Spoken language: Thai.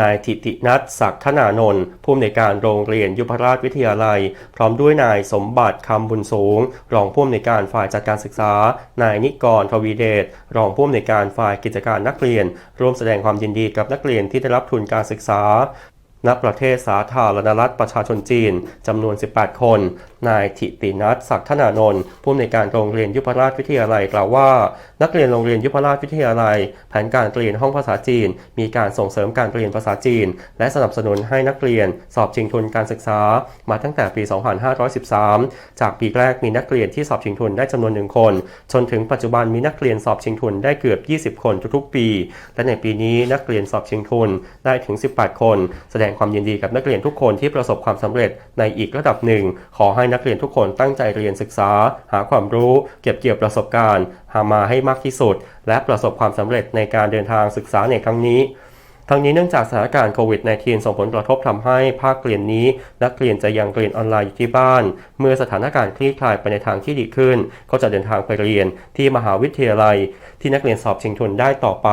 นายทิตินัทศักดิ์ธนานนท์ผู้อำนวยการโรงเรียนยุพราชวิทยาลัย พร้อมด้วยนายสมบัติคำบุญสูง รองผู้อำนวยการฝ่ายจัดการศึกษา นายนิกรทวีเดชรองผู้อำนวยการฝ่ายกิจการนักเรียน ร่วมแสดงความยินดีกับนักเรียนที่ได้รับทุนการศึกษา ณประเทศสาธารณรัฐประชาชนจีนจำนวน 18 คน นายทิตินัทศักธนานนท์ผู้อำนวยการโรงเรียนยุพราชวิทยาลัยกล่าวว่า นักเรียนโรงเรียนยุพราชวิทยาลัย แผนการเรียนห้องภาษาจีน มีการส่งเสริมการเรียนภาษาจีน และสนับสนุนให้นักเรียน สอบชิงทุนการศึกษา มาตั้งแต่ปี 2513 จากปีแรกมีนักเรียนที่สอบชิงทุนได้จำนวนหนึ่งคนจนถึงปัจจุบันมีนักเรียนสอบชิงทุนได้เกือบ 20 คนทุกๆปี และในปีนี้นักเรียนสอบชิงทุนได้ถึง 18 คน แสดงงความยินดีกับนักเรียนทุกคนที่ประสบความสำเร็จในอีกระดับหนึ่ง ขอให้นักเรียนทุกคนตั้งใจเรียนศึกษา หาความรู้ เก็บเกี่ยวประสบการณ์ หามาให้มากที่สุด และประสบความสำเร็จในการเดินทางศึกษาในครั้งนี้ทั้งนี้เนื่องจากสถานการณ์โควิด -19 ส่งผลกระทบทำให้ภาคเรียนนี้ นักเรียนจะยังเรียนออนไลน์อยู่ที่บ้าน เมื่อสถานการณ์คลี่คลายไปในทางที่ดีขึ้น ก็จะเดินทางไปเรียนที่มหาวิทยาลัย ที่นักเรียนสอบชิงทุนได้ต่อไป